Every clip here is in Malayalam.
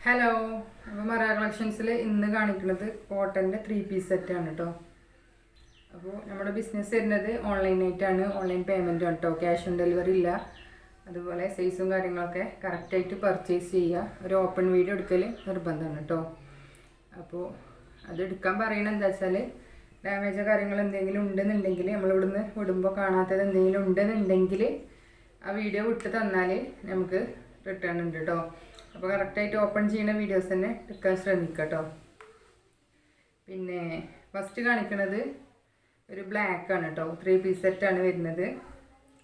ഹലോ അപ്പോൾ മറ കളക്ഷൻസിൽ ഇന്ന് കാണിക്കുന്നത് കോട്ടന്റെ ത്രീ പീസ് സെറ്റാണ് കേട്ടോ അപ്പോൾ നമ്മുടെ ബിസിനസ് വരുന്നത് ഓൺലൈനായിട്ടാണ് ഓൺലൈൻ പേയ്മെന്റ് ആണ് കേട്ടോ ക്യാഷ് ഓൺ ഡെലിവറി ഇല്ല. അതുപോലെ സൈസും കാര്യങ്ങളൊക്കെ കറക്റ്റായിട്ട് പർച്ചേസ് ചെയ്യുക. ഒരു ഓപ്പൺ വീഡിയോ എടുക്കൽ നിർബന്ധമാണ് കേട്ടോ അപ്പോൾ അത് എടുക്കാൻ പറയണത് എന്താ വെച്ചാൽ ഡാമേജോ കാര്യങ്ങൾ എന്തെങ്കിലും ഉണ്ടെന്നുണ്ടെങ്കിൽ നമ്മളിവിടുന്ന് വിടുമ്പോൾ കാണാത്തത് എന്തെങ്കിലും ഉണ്ടെന്നുണ്ടെങ്കിൽ ആ വീഡിയോ വിട്ട് തന്നാൽ നമുക്ക് റിട്ടേൺ ഉണ്ട് കേട്ടോ അപ്പോൾ കറക്റ്റായിട്ട് ഓപ്പൺ ചെയ്യുന്ന വീഡിയോസ് തന്നെ എടുക്കാൻ ശ്രമിക്കുക കേട്ടോ പിന്നെ ഫസ്റ്റ് കാണിക്കുന്നത് ഒരു ബ്ലാക്ക് ആണ് കേട്ടോ ത്രീ പീസ് സെറ്റാണ് വരുന്നത്.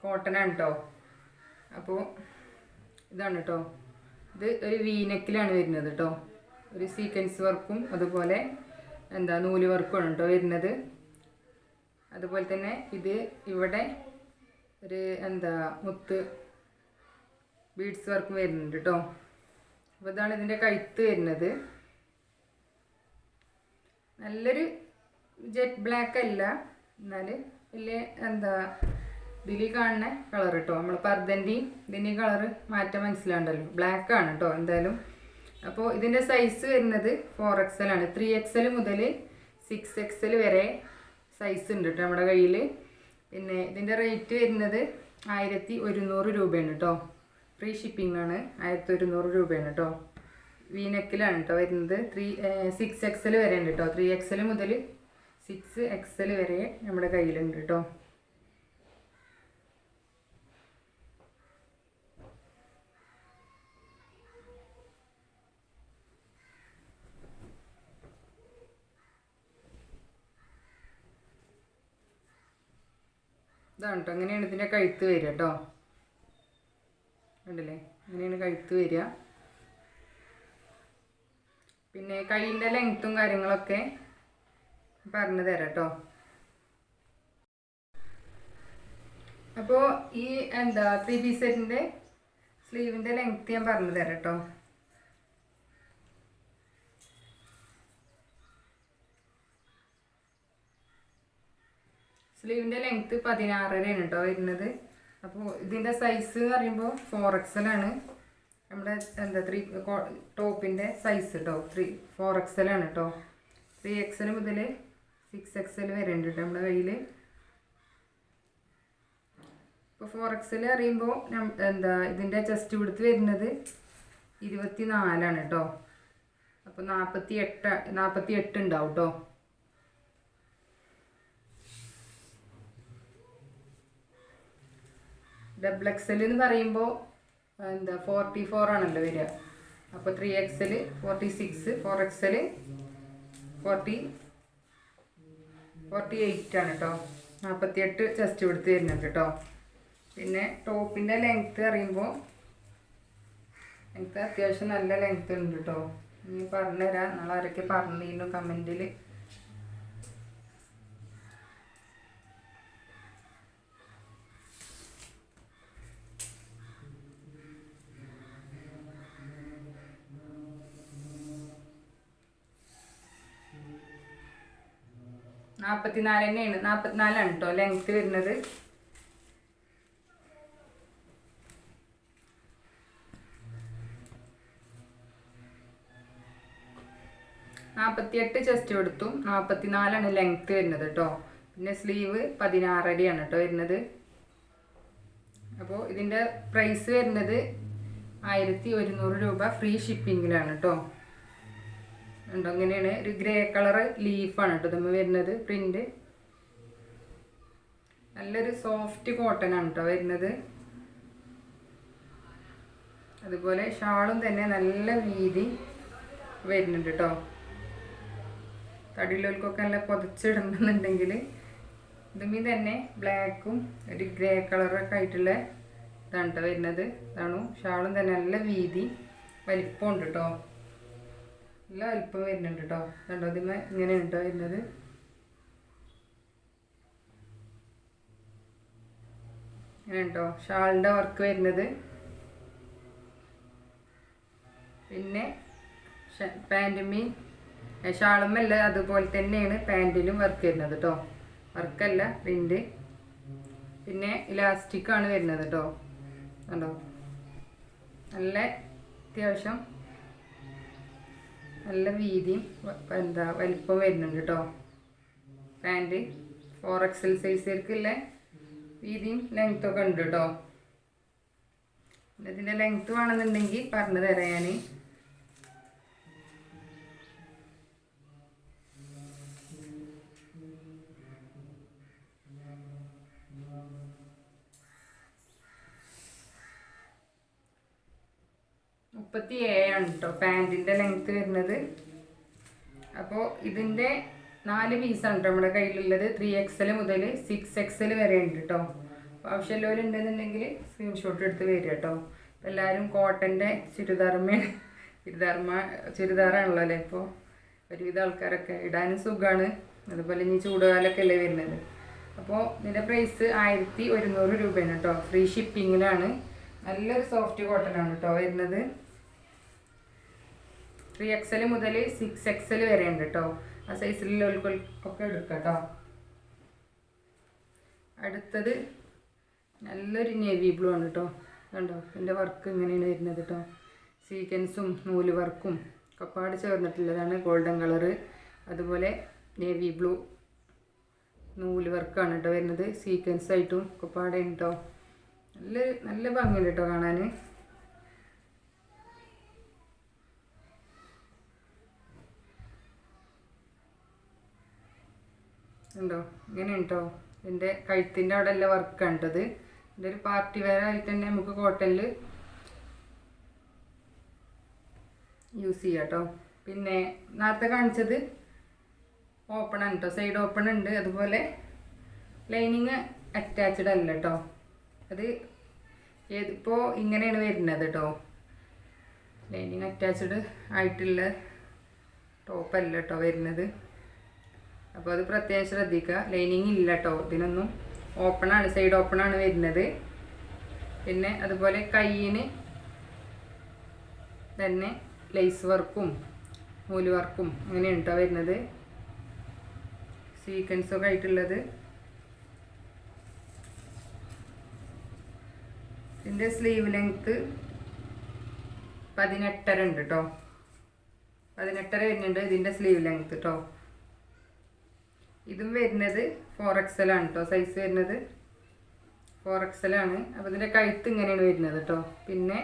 കോട്ടൺ ആണ് കേട്ടോ അപ്പോൾ ഇതാണ് കേട്ടോ ഇത് ഒരു വീനക്കിലാണ് വരുന്നത് കേട്ടോ ഒരു സീക്വൻസ് വർക്കും അതുപോലെ എന്താ നൂൽ വർക്കുമാണ് കേട്ടോ വരുന്നത്. അതുപോലെ തന്നെ ഇത് ഇവിടെ ഒരു എന്താ മുത്ത് ബീഡ്സ് വർക്കും വരുന്നുണ്ട് കേട്ടോ അപ്പോൾ ഇതാണ് ഇതിന്റെ കഴുത്ത് വരുന്നത്. നല്ലൊരു ജെറ്റ് ബ്ലാക്ക് അല്ല. എന്നാൽ വലിയ എന്താ ഇതിൽ കാണുന്ന കളർ കേട്ടോ നമ്മൾ പർദ്ദന്റെയും ഇതിന്റെ കളർ മാറ്റം മനസ്സിലാണ്ടല്ലോ ബ്ലാക്ക് ആണ് കേട്ടോ എന്തായാലും. അപ്പോൾ ഇതിന്റെ സൈസ് വരുന്നത് ഫോർ എക്സൽ ആണ്. ത്രീ എക്സൽ മുതൽ സിക്സ് എക്സൽ വരെ സൈസ് ഉണ്ട് കേട്ടോ നമ്മുടെ കയ്യിൽ പിന്നെ ഇതിന്റെ റേറ്റ് വരുന്നത് ആയിരത്തി ഒരുന്നൂറ് രൂപയാണ് കേട്ടോ ഫ്രീ ആണ് ആയിരത്തി ഒരുന്നൂറ് രൂപയാണ് കേട്ടോ വീനെക്കിലാണ് കേട്ടോ വരുന്നത്. ത്രീ സിക്സ് എക്സൽ വരെ ഉണ്ട് കേട്ടോ ത്രീ എക്സൽ മുതൽ സിക്സ് എക്സൽ വരെ നമ്മുടെ കയ്യിലുണ്ട് കേട്ടോ ഇതാണ് കേട്ടോ അങ്ങനെയാണ് ഇതിന്റെ കഴുത്ത് വരിക കേട്ടോ ഉണ്ടല്ലേ ഇങ്ങനെയാണ് കഴുത്ത് വരിക. പിന്നെ കൈയിന്റെ ലെങ്ത്തും കാര്യങ്ങളൊക്കെ പറഞ്ഞു തരാം കേട്ടോ. അപ്പോൾ ഈ എന്താ ത്രീ പീസ് സെറ്റിന്റെ സ്ലീവിന്റെ ലെങ്ത്ത് ഞാൻ പറഞ്ഞു തരാം കേട്ടോ. സ്ലീവിന്റെ ലെങ്ത്ത് പതിനാറരയാണ് കേട്ടോ വരുന്നത്. അപ്പോൾ ഇതിന്റെ സൈസ് എന്ന് പറയുമ്പോൾ ഫോർ എക്സൽ ആണ്. നമ്മുടെ എന്താ ത്രീ ടോപ്പിന്റെ സൈസ് കേട്ടോ ത്രീ ഫോർ എക്സൽ ആണ് കേട്ടോ ത്രീ എക്സൽ മുതൽ സിക്സ് എക്സൽ വരെ ഉണ്ട് കേട്ടോ നമ്മുടെ കയ്യിൽ ഇപ്പോൾ ഫോർ എക്സൽ അറിയുമ്പോൾ എന്താ ഇതിന്റെ ചെസ്റ്റ് വിടുത്ത് വരുന്നത് ഇരുപത്തി നാലാണ് കേട്ടോ അപ്പോൾ നാൽപ്പത്തി എട്ട് നാൽപ്പത്തി എട്ട് ഉണ്ടാവും കേട്ടോ ഡബിൾ എക്സൽ എന്ന് പറയുമ്പോൾ എന്താ ഫോർട്ടി ഫോർ ആണല്ലോ വരിക. അപ്പോൾ three XL forty six four XL forty forty eight ആണ് കേട്ടോ നാൽപ്പത്തി എട്ട് ചെസ്റ്റ് കൊടുത്ത് വരുന്നുണ്ട് കേട്ടോ പിന്നെ ടോപ്പിന്റെ ലെങ്ത്ത് അറിയുമ്പോൾ ലെങ്ത്ത് അത്യാവശ്യം നല്ല ലെങ്ത്ത് ഉണ്ട് കേട്ടോ ഇനി പറഞ്ഞുതരാം. നിങ്ങൾ ആരൊക്കെ പറഞ്ഞിരുന്നു കമന്റിൽ നാൽപ്പത്തിനാല് തന്നെയാണ്. നാൽപ്പത്തിനാലാണ് കേട്ടോ ലെങ്ത്ത് വരുന്നത്. നാൽപ്പത്തിയെട്ട് ചെസ്റ്റ് കൊടുത്തു. നാൽപ്പത്തിനാലാണ് ലെങ്ത്ത് വരുന്നത് കേട്ടോ പിന്നെ സ്ലീവ് പതിനാറടിയാണ് കേട്ടോ വരുന്നത്. അപ്പോൾ ഇതിന്റെ പ്രൈസ് വരുന്നത് ആയിരത്തി ഒരുന്നൂറ് രൂപ ഫ്രീ ഷിപ്പിങ്ങിലാണ് കേട്ടോ ഉണ്ടോ? ഇങ്ങനെയാണ് ഒരു ഗ്രേ കളർ ലീഫാണ് കേട്ടോ നമ്മൾ വരുന്നത്. പ്രിന്റ്. നല്ലൊരു സോഫ്റ്റ് കോട്ടൺ ആണ് കേട്ടോ വരുന്നത്. അതുപോലെ ഷാളും തന്നെ നല്ല വീതി വരുന്നുണ്ട് കേട്ടോ. തടിയിലൊക്കെ നല്ല പുതച്ചിടണമെന്നുണ്ടെങ്കിൽ ഇതുമീ തന്നെ ബ്ലാക്കും ഒരു ഗ്രേ കളറൊക്കെ ആയിട്ടുള്ള ഇതാണ് കേട്ടോ വരുന്നത്. ഇതാണ്. ഷാളും തന്നെ നല്ല വീതി വലിപ്പമുണ്ട് കേട്ടോ. നല്ല വലിപ്പം വരുന്നുണ്ട് കേട്ടോ കണ്ടോ ഇതിമ ഇങ്ങനെ കേട്ടോ വരുന്നത്? ഇങ്ങനെ കേട്ടോ ഷാളിന്റെ വർക്ക് വരുന്നത്. പിന്നെ പാന്റുമ്മി ഷാളുമല്ല അതുപോലെ തന്നെയാണ് പാന്റിലും വർക്ക് വരുന്നത് കേട്ടോ വർക്കല്ല പ്രിന്റ് പിന്നെ ഇലാസ്റ്റിക്കാണ് വരുന്നത് കേട്ടോ കണ്ടോ? നല്ല അത്യാവശ്യം നല്ല വീതിയും എന്താ വലിപ്പം വരുന്നുണ്ട് കേട്ടോ പാന്റ് ഫോർ എക്സൽ സൈസുകാർക്കുള്ള വീതിയും ലെങ്ത്തൊക്കെ ഉണ്ട് കേട്ടോ ഇതിന്റെ ലെങ്ത്ത് വേണമെന്നുണ്ടെങ്കിൽ പറഞ്ഞു തരാം ഞാൻ മുപ്പത്തി ഏഴാണ് കേട്ടോ പാന്റിന്റെ ലെങ്ത്ത് വരുന്നത്. അപ്പോൾ ഇതിന്റെ നാല് പീസാണ് കേട്ടോ നമ്മുടെ കയ്യിലുള്ളത്. ത്രീ എക്സൽ മുതൽ സിക്സ് എക്സൽ വരെ ഉണ്ട് കേട്ടോ അപ്പോൾ ആവശ്യമുള്ളവരുണ്ടെന്നുണ്ടെങ്കിൽ സ്ക്രീൻഷോട്ട് എടുത്ത് വരിക കേട്ടോ അപ്പോൾ എല്ലാവരും കോട്ടന്റെ ചുരിദാർമയാണ് ചുരിദാർമ ചുരിദാറാണല്ലോ അല്ലേ ഇപ്പോൾ ഒരുവിധ ആൾക്കാരൊക്കെ ഇടാനും സുഖമാണ് അതുപോലെ ഇനി ചൂടുകാലൊക്കെ അല്ലേ വരുന്നത്. അപ്പോൾ ഇതിന്റെ പ്രൈസ് ആയിരത്തി ഒരുന്നൂറ് രൂപയാണ് കേട്ടോ ഫ്രീ ഷിപ്പിങ്ങിലാണ് നല്ലൊരു സോഫ്റ്റ് കോട്ടൺ ആണ് കേട്ടോ വരുന്നത്. ത്രീ എക്സൽ മുതൽ സിക്സ് എക്സൽ വരെ ഉണ്ട് കേട്ടോ ആ സൈസിലുള്ളവർക്കൊക്കെ എടുക്കാം കേട്ടോ അടുത്തത് നല്ലൊരു നേവി ബ്ലൂ ആണ് കേട്ടോ കണ്ടോ? എന്റെ വർക്ക് ഇങ്ങനെയാണ് വരുന്നത് കേട്ടോ സീക്വൻസും നൂൽ വർക്കും കപ്പാട് ചേർന്നിട്ടുള്ളതാണ് ഗോൾഡൻ കളറ് അതുപോലെ നേവി ബ്ലൂ നൂൽ വർക്കാണ് കേട്ടോ വരുന്നത്. സീക്വൻസ് ആയിട്ടും കപ്പാടെ കേട്ടോ നല്ല നല്ല ഭംഗിയുണ്ട് കേട്ടോ കാണാൻ. ഉണ്ടോ? ഇങ്ങനെ ഉണ്ടോ എന്റെ കഴുത്തിന്റെ അവിടെ അല്ല വർക്ക് കണ്ടത്. എന്റെ ഒരു പാർട്ടി വെയർ ആയിട്ട് തന്നെ നമുക്ക് കോട്ടണിൽ യൂസ് ചെയ്യാം കേട്ടോ. പിന്നെ നേരത്തെ കാണിച്ചത് ഓപ്പൺ ആണ് കേട്ടോ സൈഡ് ഓപ്പൺ ഉണ്ട്. അതുപോലെ ലൈനിങ് അറ്റാച്ച്ഡ് അല്ല കേട്ടോ അത് ഏതിപ്പോൾ ഇങ്ങനെയാണ് വരുന്നത് കേട്ടോ ലൈനിങ് അറ്റാച്ച്ഡ് ആയിട്ടുള്ള ടോപ്പല്ല കേട്ടോ വരുന്നത്. അപ്പോൾ അത് പ്രത്യേകം ശ്രദ്ധിക്കുക ലൈനിങ് ഇല്ല കേട്ടോ ഇതിനൊന്നും ഓപ്പണാണ് സൈഡ് ഓപ്പണാണ് വരുന്നത്. പിന്നെ അതുപോലെ കയ്യിന് തന്നെ ലേസ് വർക്കും നൂൽ വർക്കും അങ്ങനെയാണ് കേട്ടോ വരുന്നത്. സീക്വൻസൊക്കെ ആയിട്ടുള്ളത്. ഇതിന്റെ സ്ലീവ് ലെങ്ത്ത് പതിനെട്ടര ഉണ്ട് കേട്ടോ പതിനെട്ടര വരുന്നുണ്ട് ഇതിന്റെ സ്ലീവ് ലെങ്ത്ത് കേട്ടോ ഇതും വരുന്നത് ഫോർ ആണ് കേട്ടോ സൈസ് വരുന്നത് ഫോർ ആണ്. അപ്പോൾ ഇതിന്റെ കഴുത്ത് ഇങ്ങനെയാണ് വരുന്നത് കേട്ടോ പിന്നെ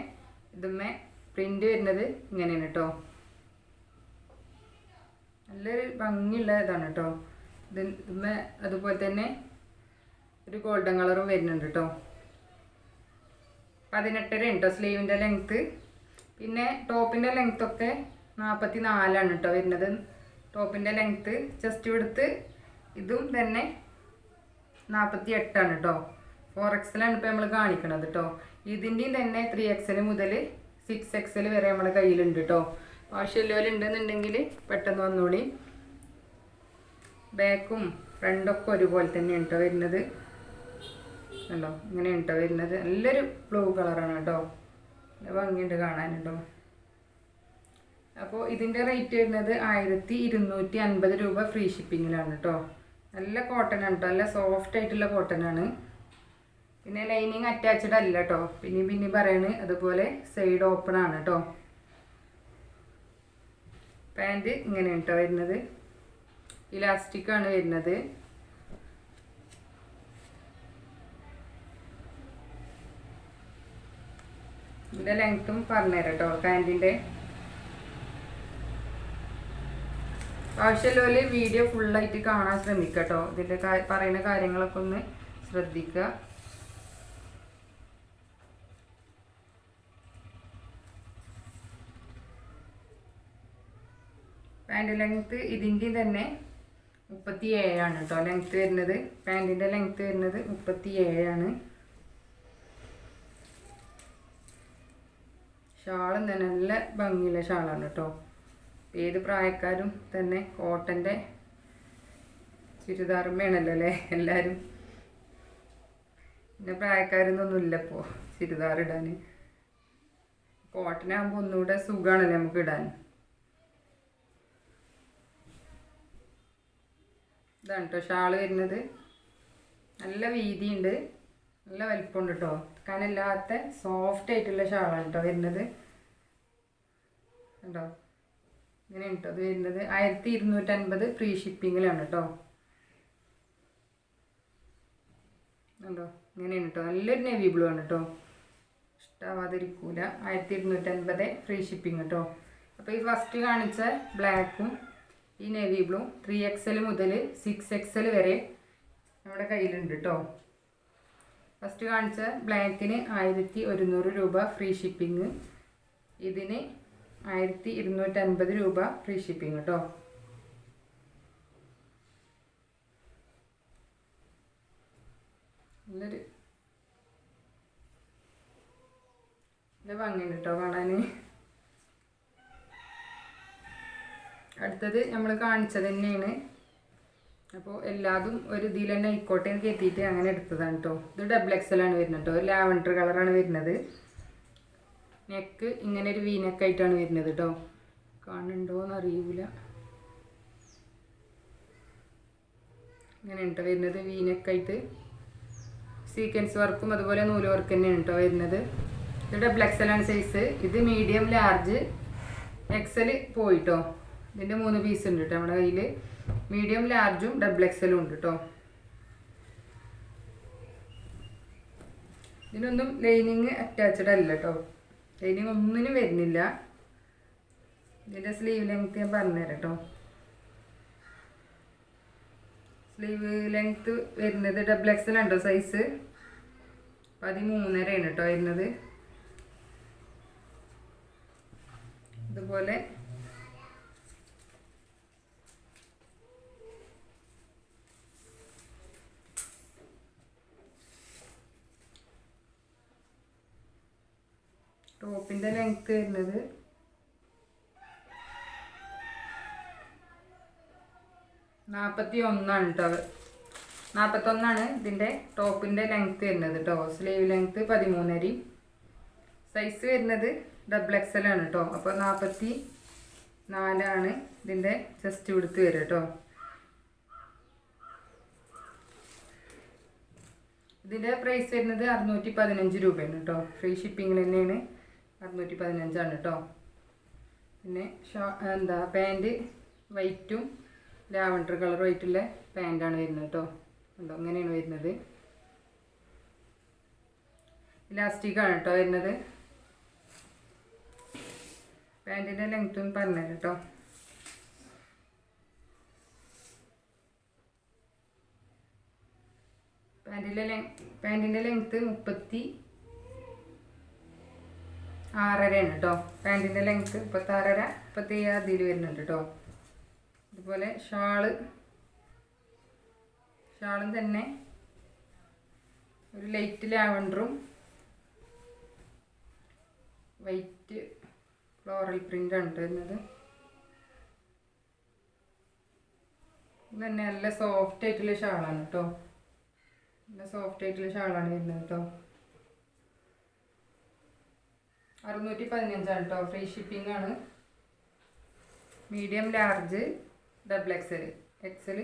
ഇതുമ്മേ പ്രിന്റ് വരുന്നത് ഇങ്ങനെയാണ് കേട്ടോ നല്ലൊരു ഭംഗിയുള്ള ഇതാണ് കേട്ടോ ഇത് ഇതുമ്മേ അതുപോലെ തന്നെ ഒരു ഗോൾഡൻ കളറും വരുന്നുണ്ട് കേട്ടോ പതിനെട്ടര കേട്ടോ സ്ലീവിന്റെ ലെങ്ത്ത് പിന്നെ ടോപ്പിന്റെ ലെങ്ത്തൊക്കെ നാൽപ്പത്തി നാലാണ് കേട്ടോ വരുന്നത്. ടോപ്പിന്റെ ലെങ്ത്ത് ജസ്റ്റ് എടുത്ത് ഇതും തന്നെ നാൽപ്പത്തി എട്ടാണ് കേട്ടോ ഫോർ എക്സലാണ് ഇപ്പോൾ നമ്മൾ കാണിക്കണത് കേട്ടോ ഇതിന്റെയും തന്നെ ത്രീ എക്സൽ മുതൽ സിക്സ് എക്സൽ വരെ നമ്മുടെ കയ്യിലുണ്ട് കേട്ടോ ആവശ്യമുള്ളവരുണ്ടെന്നുണ്ടെങ്കിൽ പെട്ടെന്ന് വന്നോളി. ബാക്കും ഫ്രണ്ടൊക്കെ ഒരുപോലെ തന്നെയാണ് കേട്ടോ വരുന്നത്. കണ്ടോ? ഇങ്ങനെയാണ് കേട്ടോ വരുന്നത്. നല്ലൊരു ബ്ലൂ കളറാണ് കേട്ടോ ഭംഗിയുണ്ട് കാണാൻ കേട്ടോ അപ്പോൾ ഇതിന്റെ റേറ്റ് വരുന്നത് ആയിരത്തി ഇരുന്നൂറ്റി അൻപത് രൂപ ഫ്രീ ഷിപ്പിങ്ങിലാണ് കേട്ടോ നല്ല കോട്ടൺ ആണ് കേട്ടോ നല്ല സോഫ്റ്റ് ആയിട്ടുള്ള കോട്ടൺ ആണ്. പിന്നെ ലൈനിങ് അറ്റാച്ച്ഡ് അല്ല കേട്ടോ പിന്നെയും പിന്നെയും പറയാണ് അതുപോലെ സൈഡ് ഓപ്പൺ ആണ് കേട്ടോ പാന്റ് ഇങ്ങനെയാണ് കേട്ടോ വരുന്നത്. ഇലാസ്റ്റിക് ആണ് വരുന്നത്. ഇതിന്റെ ലെങ്ത്തും പറഞ്ഞുതരാം കേട്ടോ പാന്റിന്റെ ആവശ്യമുള്ളവര് വീഡിയോ ഫുള്ളായിട്ട് കാണാൻ ശ്രമിക്കട്ടോ. കേട്ടോ ഇതിന്റെ പറയുന്ന കാര്യങ്ങളൊക്കെ ഒന്ന് ശ്രദ്ധിക്കുക പാന്റ് ലെങ്ത്ത് ഇതിന്റെ തന്നെ മുപ്പത്തി ഏഴാണ് കേട്ടോ ലെങ്ത്ത് വരുന്നത് പാന്റിന്റെ ലെങ്ത്ത് വരുന്നത് മുപ്പത്തി ഏഴാണ് ഷാളും തന്നെ നല്ല ഭംഗിയുള്ള ഷാളാണ് കേട്ടോ ഏത് പ്രായക്കാരും തന്നെ കോട്ടന്റെ ചുരിദാറുമ്മയാണല്ലോ അല്ലേ? എല്ലാവരും പിന്നെ പ്രായക്കാരൊന്നും ഇല്ല ഇപ്പോൾ ചുരിദാർ ഇടാൻ കോട്ടനാകുമ്പോൾ ഒന്നുകൂടെ സുഖമാണല്ലേ നമുക്ക് ഇടാൻ. ഇതാണ് കേട്ടോ ഷാൾ വരുന്നത്. നല്ല വീതിയുണ്ട്. നല്ല വലിപ്പമുണ്ട് കേട്ടോ കനല്ലാത്ത സോഫ്റ്റ് ആയിട്ടുള്ള ഷാളാണ് കേട്ടോ വരുന്നത്. കണ്ടോ? ഇങ്ങനെ കേട്ടോ അത് വരുന്നത് ആയിരത്തി ഇരുന്നൂറ്റൻപത് ഫ്രീ ഷിപ്പിങ്ങിലാണ് കേട്ടോ ഉണ്ടോ ഇങ്ങനെയാണ് കേട്ടോ നല്ലൊരു നേവി ബ്ലൂ ആണ് കേട്ടോ ഇഷ്ടാവാതിരിക്കൂല. ആയിരത്തി ഇരുന്നൂറ്റൻപത് ഫ്രീ ഷിപ്പിംഗ് കേട്ടോ അപ്പോൾ ഈ ഫസ്റ്റ് കാണിച്ച ബ്ലാക്കും ഈ നേവി ബ്ലൂ ത്രീ എക്സൽ മുതൽ സിക്സ് എക്സൽ വരെ നമ്മുടെ കയ്യിലുണ്ട് കേട്ടോ ഫസ്റ്റ് കാണിച്ച ബ്ലാക്കിന് ആയിരത്തി ഒരുന്നൂറ് രൂപ ഫ്രീ ഷിപ്പിംഗ്. ഇതിന് ആയിരത്തി ഇരുന്നൂറ്റൻപത് രൂപ ഫ്രീ ഷിപ്പിംഗ് കേട്ടോ നല്ലൊരു നല്ല ഭംഗിയുണ്ട് കേട്ടോ കാണാൻ അടുത്തത് നമ്മൾ കാണിച്ചത് തന്നെയാണ്. അപ്പോൾ എല്ലാതും ഒരു ഇതിൽ തന്നെ ആയിക്കോട്ടെ കയറ്റിയിട്ട് അങ്ങനെ എടുത്തതാണ് കേട്ടോ ഇത് ഡബിൾ എക്സൽ ആണ് വരുന്നത് കേട്ടോ ലാവൻഡർ കളറാണ് വരുന്നത്. നെക്ക് ഇങ്ങനെ ഒരു വി നെക്കായിട്ടാണ് വരുന്നത് കേട്ടോ കാണുന്നുണ്ടോ എന്ന് അറിയൂല ഇങ്ങനെ കേട്ടോ വരുന്നത് വി നെക്കായിട്ട് സീക്വൻസ് വർക്കും അതുപോലെ നൂൽ വർക്ക് തന്നെയാണ് കേട്ടോ വരുന്നത്. എക്സൽ ആണ് സൈസ് ഇത് മീഡിയം ലാർജ് എക്സൽ പോയിട്ടോ ഇതിന്റെ മൂന്ന് പീസ് ഉണ്ട് കേട്ടോ നമ്മുടെ കയ്യിൽ മീഡിയം ലാർജും ഡബിൾ എക്സലും ഉണ്ട് കേട്ടോ ഇതിനൊന്നും ലൈനിങ് അറ്റാച്ച്ഡ് അല്ല കേട്ടോ ലൈനിങ് ഒന്നിനും വരുന്നില്ല. ഇതിന്റെ സ്ലീവ് ലെങ്ത് ഞാൻ പറഞ്ഞുതരാം കേട്ടോ സ്ലീവ് ലെങ്ത് വരുന്നത് ഡബിൾ എക്സൽ ഉണ്ടോ സൈസ് പതിമൂന്നരയാണ് കേട്ടോ വരുന്നത്. ഇതുപോലെ ടോപ്പിന്റെ ലെങ്ത് വരുന്നത്. നാൽപ്പത്തി ഒന്നാണ് കേട്ടോ നാൽപ്പത്തൊന്നാണ് ഇതിന്റെ ടോപ്പിന്റെ ലെങ്ത് വരുന്നത് കേട്ടോ. സ്ലീവ് ലെങ്ത്ത് പതിമൂന്നരി. സൈസ് വരുന്നത് ഡബിൾ എക്സൽ ആണ് കേട്ടോ. അപ്പോൾ നാൽപ്പത്തി നാലാണ് ഇതിന്റെ ചെസ്റ്റ് വിടുത്ത് വരിക കേട്ടോ. ഇതിന്റെ പ്രൈസ് വരുന്നത് അറുന്നൂറ്റി പതിനഞ്ച് രൂപയാണ് കേട്ടോ. ഫ്രീ ഷിപ്പിങ്ങിൽ തന്നെയാണ്. അറുന്നൂറ്റി പതിനഞ്ചാണ് കേട്ടോ പിന്നെ ഷോ എന്താ പാന്റ് വൈറ്റും ലാവണ്ടർ കളർ വൈറ്റുള്ള പാന്റാണ് വരുന്നത് കേട്ടോ ഉണ്ടോ അങ്ങനെയാണ് വരുന്നത്. ഇലാസ്റ്റിക്കാണ് കേട്ടോ വരുന്നത്. പാന്റിന്റെ ലെങ്ത്തും പറഞ്ഞു കേട്ടോ പാന്റിന്റെ ലെങ് പാന്റിന്റെ ലെങ്ത്ത് മുപ്പത്തി ആറരയാണ് കേട്ടോ പാന്റിന്റെ ലെങ്ത്ത് മുപ്പത്താറര മുപ്പത്തി അതിൽ വരുന്നുണ്ട് കേട്ടോ അതുപോലെ ഷാൾ. ഷാളും തന്നെ ഒരു ലൈറ്റ് ലാവണ്ടറും വൈറ്റ് ഫ്ലോറൽ പ്രിന്റാണ് വരുന്നത്. ഇത് തന്നെ നല്ല സോഫ്റ്റ് ആയിട്ടുള്ള ഷാളാണ് കേട്ടോ നല്ല സോഫ്റ്റ് ആയിട്ടുള്ള ഷാളാണ് വരുന്നത് കേട്ടോ അറുന്നൂറ്റി പതിനഞ്ചാണ് കേട്ടോ ഫ്രീ ഷിപ്പിംഗ് ആണ് medium large double XL XL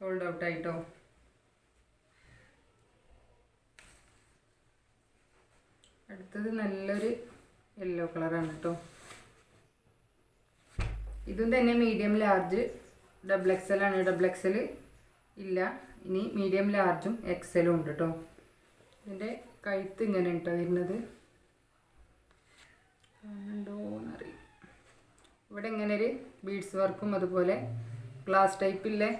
sold out ആയിട്ടോ. അടുത്തത് നല്ലൊരു യെല്ലോ കളറാണ് കേട്ടോ ഇതും തന്നെ മീഡിയം ലാർജ് ഡബിൾ എക്സൽ ആണ്. ഡബിൾ എക്സൽ ഇല്ല. ഇനി മീഡിയം ലാർജും എക്സലും ഉണ്ട് കേട്ടോ ഇതിന്റെ കഴുത്ത് ഇങ്ങനെ കേട്ടോ വരുന്നത് ഇവിടെ ഇങ്ങനെ ഒരു ബീഡ്സ് വർക്കും അതുപോലെ ഗ്ലാസ് ടൈപ്പില്ലേ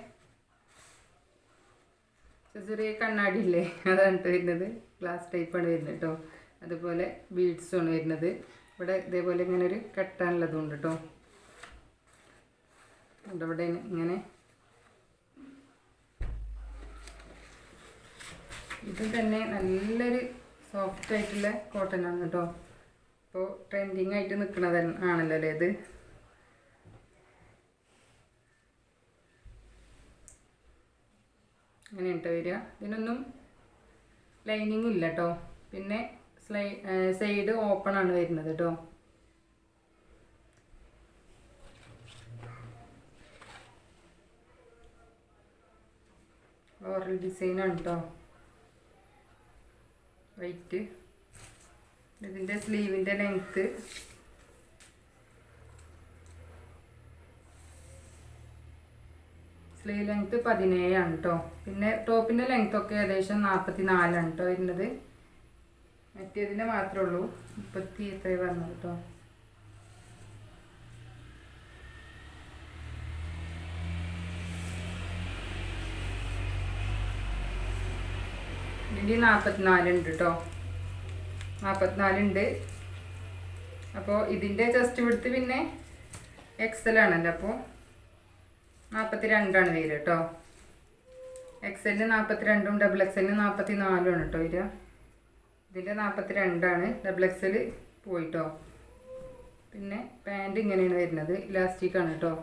ചെറിയ കണ്ണാടി ഇല്ലേ അതാണ് വരുന്നത്. ഗ്ലാസ് ടൈപ്പാണ് വരുന്നത് കേട്ടോ അതുപോലെ ബീഡ്സ് ആണ് വരുന്നത്. ഇവിടെ ഇതേപോലെ ഇങ്ങനെ ഒരു കെട്ടാനുള്ളതും ഉണ്ട് കേട്ടോ ഇവിടെ ഇങ്ങനെ ഇത് തന്നെ നല്ലൊരു സോഫ്റ്റ് ആയിട്ടുള്ള കോട്ടൺ ആണ് കേട്ടോ. ഇപ്പോൾ ട്രെൻഡിങ് ആയിട്ട് നിൽക്കുന്നത് ആണല്ലോ അല്ലേ ഇത്? അങ്ങനെ കേട്ടോ വരിക. ഇതിനൊന്നും ലൈനിങ് ഇല്ല കേട്ടോ. പിന്നെ സ്ലൈ സൈഡ് ഓപ്പൺ ആണ് വരുന്നത് കേട്ടോ. ഫ്ലോറൽ ഡിസൈനാണ് കേട്ടോ. വെയിറ്റ് ഇതിന്റെ സ്ലീവിന്റെ ലെങ്ത്ത് സ്ലീവ് ലെങ്ത്ത് പതിനേഴാണ് കേട്ടോ പിന്നെ ടോപ്പിന്റെ ലെങ്ത്ത് ഒക്കെ ഏകദേശം നാൽപ്പത്തി നാലാണ് കേട്ടോ വരുന്നത്. മറ്റേതിന്റെ മാത്രമേ ഉള്ളൂ. മുപ്പത്തി എത്രയേ പറഞ്ഞത് കേട്ടോ ഇതിന്റെ നാൽപ്പത്തിനാലുണ്ട് കേട്ടോ നാൽപ്പത്തിനാലുണ്ട് അപ്പോൾ ഇതിന്റെ ജസ്റ്റ് വിടുത്ത് പിന്നെ എക്സലാണല്ലോ അപ്പോൾ നാൽപ്പത്തി രണ്ടാണ് വരിക കേട്ടോ എക്സലിന് നാൽപ്പത്തി രണ്ടും ഡബിൾ എക്സലിന് നാൽപ്പത്തി ആണ് കേട്ടോ വരിക. ഇതിന്റെ നാൽപ്പത്തി രണ്ടാണ് ഡബിൾ എക്സൽ പോയിട്ടോ പിന്നെ പാന്റ് ഇങ്ങനെയാണ് വരുന്നത്. ഇലാസ്റ്റിക് ആണ് കേട്ടോ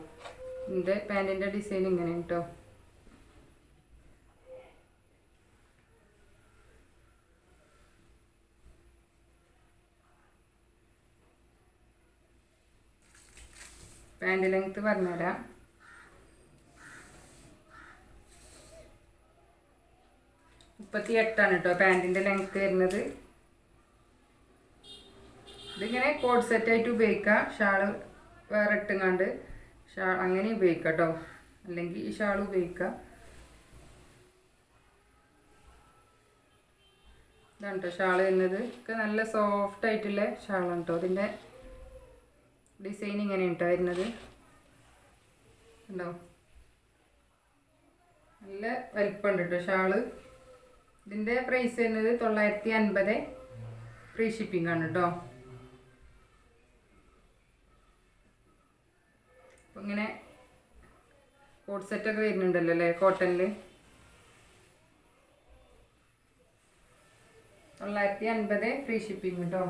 ഇതിന്റെ പാന്റിന്റെ ഡിസൈൻ ഇങ്ങനെയാണ് കേട്ടോ പാന്റ് ലെങ്ത് പറഞ്ഞുതരാം. മുപ്പത്തി എട്ടാണ് കേട്ടോ പാന്റിന്റെ ലെങ്ത്ത് വരുന്നത്. ഇതിങ്ങനെ കോഡ് സെറ്റായിട്ട് ഉപയോഗിക്കാം. ഷാൾ വേറെ ഇട്ടുങ്ങാണ്ട് ഷാൾ അങ്ങനെ ഉപയോഗിക്കാം കേട്ടോ അല്ലെങ്കിൽ ഈ ഷാൾ ഉപയോഗിക്കാം. ഇതാണ് കേട്ടോ ഷാൾ വരുന്നത്. ഒക്കെ നല്ല സോഫ്റ്റ് ആയിട്ടുള്ള ഷാളാണ് കേട്ടോ ഇതിന്റെ ഡിസൈൻ ഇങ്ങനെ ഉണ്ടായിരുന്നത് ഉണ്ടോ നല്ല വലിപ്പമുണ്ട് കേട്ടോ ഷാൾ. ഇതിന്റെ പ്രൈസ് വരുന്നത് തൊള്ളായിരത്തി അൻപത് ഫ്രീ ഷിപ്പിംഗ് ആണ് കേട്ടോ ഇങ്ങനെ കോട്ട് സെറ്റൊക്കെ വരുന്നുണ്ടല്ലോ അല്ലേ കോട്ടണിൽ തൊള്ളായിരത്തി അൻപത് ഫ്രീ ഷിപ്പിംഗ് കേട്ടോ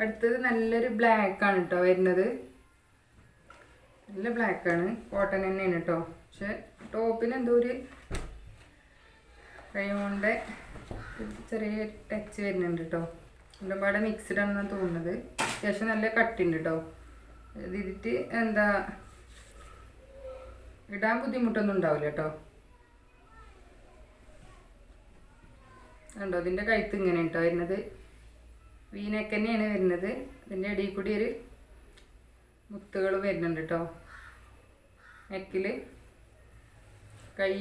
അടുത്തത് നല്ലൊരു ബ്ലാക്ക് ആണ് കേട്ടോ വരുന്നത്. നല്ല ബ്ലാക്ക് ആണ്. കോട്ടൺ തന്നെയാണ് കേട്ടോ പക്ഷെ ടോപ്പിന് എന്തോ ഒരു റയോണിന്റെ ചെറിയ ടച്ച് വരുന്നുണ്ട് കേട്ടോ ഒരുപാട് പാടെ മിക്സ്ഡ് ആണെന്നാണ് തോന്നുന്നത്. അത്യാവശ്യം നല്ല കട്ടുണ്ട് കേട്ടോ ഇത് ഇതിട്ട് എന്താ ഇടാൻ ബുദ്ധിമുട്ടൊന്നും ഉണ്ടാവില്ല കേട്ടോ കണ്ടോ? അതിന്റെ കഴുത്ത് ഇങ്ങനെ കേട്ടോ വരുന്നത്. വീനക്ക് തന്നെയാണ് വരുന്നത്. ഇതിന്റെ ഇടയിൽ കൂടി ഒരു മുത്തുകൾ വരുന്നുണ്ട് കേട്ടോ നെക്കിൽ കൈ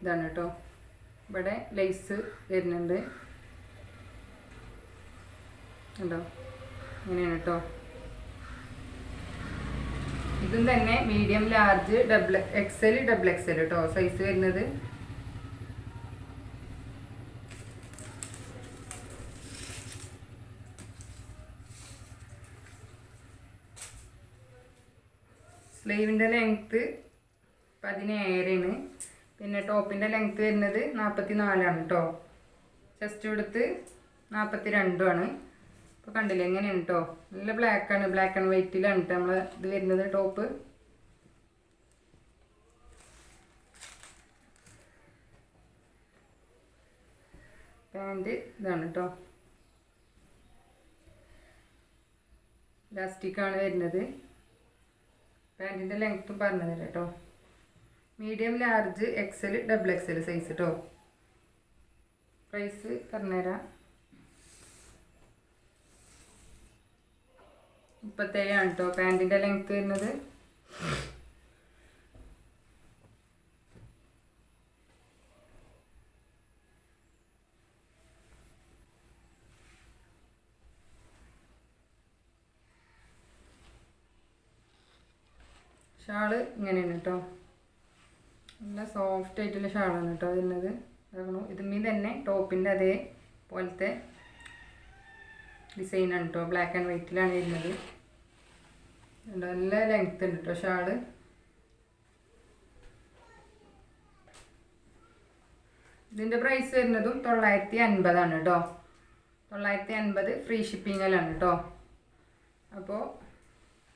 ഇതാണ് കേട്ടോ ഇവിടെ ലൈസ് വരുന്നുണ്ട്. കണ്ടോ? ഇങ്ങനെയാണ് കേട്ടോ ഇതും തന്നെ medium large double XL double XL കേട്ടോ സൈസ് വരുന്നത്. സ്ലീവിന്റെ ലെങ്ത്ത് പതിനേഴാണ്. പിന്നെ ടോപ്പിന്റെ ലെങ്ത്ത് വരുന്നത് നാൽപ്പത്തി നാലാണ് കേട്ടോ ചെസ്റ്റ് എടുത്ത് നാൽപ്പത്തി രണ്ടുമാണ് ഇപ്പോൾ കണ്ടില്ല എങ്ങനെയാണ് കേട്ടോ നല്ല ബ്ലാക്കാണ് ബ്ലാക്ക് ആൻഡ് വൈറ്റിലാണ് കേട്ടോ നമ്മൾ ഇത് വരുന്നത് ടോപ്പ്. പാന്റ് ഇതാണ് കേട്ടോ ഇലാസ്റ്റിക്കാണ് വരുന്നത്. പാന്റിന്റെ ലെങ്ത്തും പറഞ്ഞു തരാം കേട്ടോ medium large XL double XL size കേട്ടോ പ്രൈസ് പറഞ്ഞുതരാം മുപ്പത്തേഴാണ് കേട്ടോ പാന്റിന്റെ ലെങ്ത്ത് വരുന്നത്. ഷാൾ ഇങ്ങനെയാണ് കേട്ടോ. നല്ല സോഫ്റ്റ് ആയിട്ടുള്ള ഷാളാണ് കേട്ടോ വരുന്നത്. ഇതാകണു ഇതുമ്മീ തന്നെ ടോപ്പിന്റെ അതേ പോലത്തെ ഡിസൈനാണ് കേട്ടോ. ബ്ലാക്ക് ആൻഡ് വൈറ്റിലാണ് വരുന്നത്. നല്ല ലെങ്ത് ഉണ്ട് കേട്ടോ ഷാൾ. ഇതിന്റെ പ്രൈസ് വരുന്നതും തൊള്ളായിരത്തി അൻപതാണ് കേട്ടോ. തൊള്ളായിരത്തി അൻപത് ഫ്രീ ഷിപ്പിങ്ങിലാണ് കേട്ടോ. അപ്പോൾ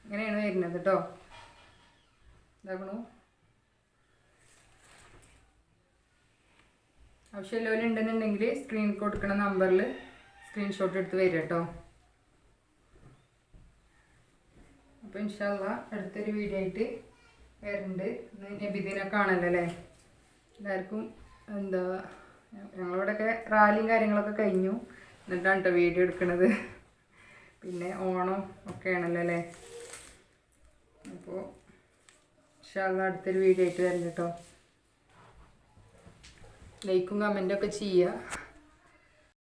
ഇങ്ങനെയാണ് വരുന്നത് കേട്ടോ. ഇതാക്കണു. ആവശ്യമുള്ളവർ ഉണ്ടെന്നുണ്ടെങ്കിൽ സ്ക്രീൻ കൊടുക്കുന്ന നമ്പറിൽ സ്ക്രീൻഷോട്ട് എടുത്ത് വരിക കേട്ടോ അപ്പോൾ ഇൻഷാല്ല അടുത്തൊരു വീഡിയോ ആയിട്ട് വരുന്നുണ്ട് ഇന്ന് നബിദിനെ കാണല്ലോ എല്ലാവർക്കും എന്താ ഞങ്ങളിവിടെയൊക്കെ റാലിയും കാര്യങ്ങളൊക്കെ കഴിഞ്ഞു. എന്നിട്ടാണ് കേട്ടോ വീഡിയോ എടുക്കുന്നത് പിന്നെ ഓണം ഒക്കെ ആണല്ലോ അല്ലേ? അപ്പോൾ ഇൻഷാല്ല അടുത്തൊരു വീഡിയോ ആയിട്ട് വരണം കേട്ടോ ലൈക്കും കമന്റൊക്കെ ചെയ്യുക